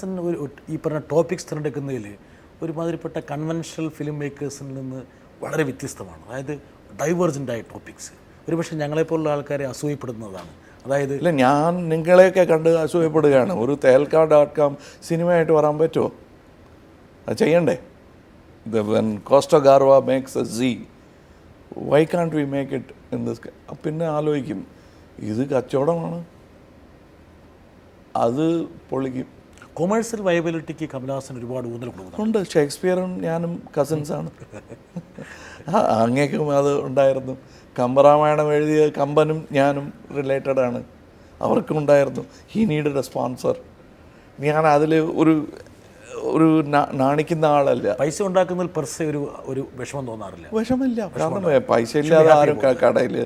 ഒരു ഈ പറഞ്ഞ ടോപ്പിക്സ് തിരഞ്ഞെടുക്കുന്നതിൽ ഒരുമാതിരിപ്പെട്ട കൺവെൻഷണൽ ഫിലിം മേക്കേഴ്സിൽ നിന്ന് വളരെ വ്യത്യസ്തമാണ്. അതായത് ഡൈവേർജന്റ് ആയ ടോപ്പിക്സ് ഒരുപക്ഷെ ഞങ്ങളെപ്പോലുള്ള ആൾക്കാരെ അസൂയപ്പെടുന്നതാണ് അതായത് ഇല്ല ഞാൻ നിങ്ങളെയൊക്കെ കണ്ട് അസൂയപ്പെടുകയാണ്. ഒരു തേൽക്കാ ഡോട്ട് കോം സിനിമയായിട്ട് വരാൻ പറ്റുമോ? അത് ചെയ്യണ്ടേ? When Costa Gavras makes a Z why can't we make it in this പിന്നെ ആലോചിക്കും. ഇത് കച്ചവടമാണ്. അത് പൊളിക്കും. കൊമേഴ്സ്യൽ വയബിലിറ്റിക്ക് കമലഹാസൻ ഒരുപാട് ഊന്നൽ കൊടുക്കുന്നു ഉണ്ട്. ഷേക്സ്പിയറും ഞാനും കസിൻസാണ് അങ്ങേക്കും അത് ഉണ്ടായിരുന്നു. കമ്പരാമായണം എഴുതിയ കമ്പനും ഞാനും റിലേറ്റഡ് ആണ്. അവർക്കും ഉണ്ടായിരുന്നു. ഹീ നീഡ് എ സ്പോൺസർ ഞാൻ അതിൽ ഒരു ഒരു നാണിക്കുന്ന ആളല്ല. പൈസ ഉണ്ടാക്കുന്നതിൽ പെർസെ ഒരു ഒരു വിഷമം തോന്നാറില്ല. വിഷമില്ല കാരണം പൈസ ഇല്ലാതെ ആരും കടയിൽ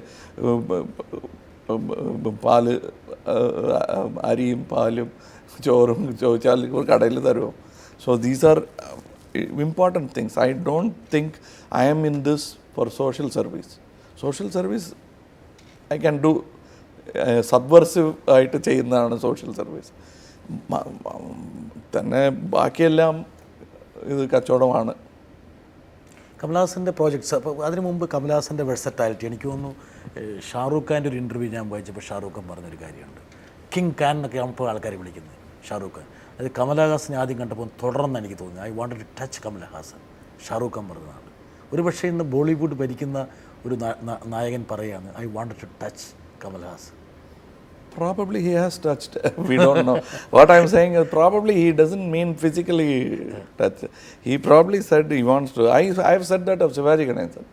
പാൽ അരിയും പാലും ചോറും ചോദിച്ചാൽ കടയിൽ തരുമോ? So these are important things I don't think I am in this for social service social service I can do subversive ആയിട്ട് ചെയ്യുന്നതാണ് സോഷ്യൽ സർവീസ് തന്നെ ബാക്കിയെല്ലാം ഇത് കച്ചവടമാണ്. കമലഹാസന്റെ പ്രോജക്ട്സ് അപ്പോൾ അതിനു മുമ്പ് കമലഹാസന്റെ വെഴ്സറ്റാലിറ്റി എനിക്ക് തോന്നുന്നു ഷാറൂഖ് ഖാന്റെ ഒരു ഇന്റർവ്യൂ ഞാൻ വായിച്ചപ്പോൾ ഷാറൂഖ് ഖാൻ പറഞ്ഞൊരു കാര്യമുണ്ട്. കിങ് ഖാൻ എന്നൊക്കെ ഇപ്പോൾ ആൾക്കാർ വിളിക്കുന്നത് ഷാറൂഖ് ഖാൻ. അത് കമലഹാസനെ ആദ്യം കണ്ടപ്പോൾ തുടർന്ന് എനിക്ക് തോന്നി I want to touch Kamalahasan Shahrukh Khan പറഞ്ഞതാണ് ഒരു പക്ഷേ ഇന്ന് ബോളിവുഡ് ഭരിക്കുന്ന ഒരു നായകൻ പറയുകയാണ് I want to touch Kamal Haasan Probably he has touched. we don't know. What I'm saying is probably he doesn't mean physically touch. He probably said he wants to. I, I've said that of Shivaji Ganesan.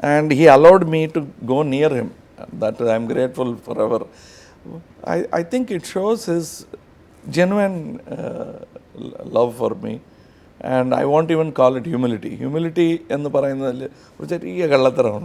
And he allowed me to go near him. That I'm grateful forever. I, I think it shows his genuine uh, love for me. And I won't even call it humility. Humility എന്ന് പറയുന്നതിൽ ഒരു ചെറിയ കള്ളത്തരമുണ്ട്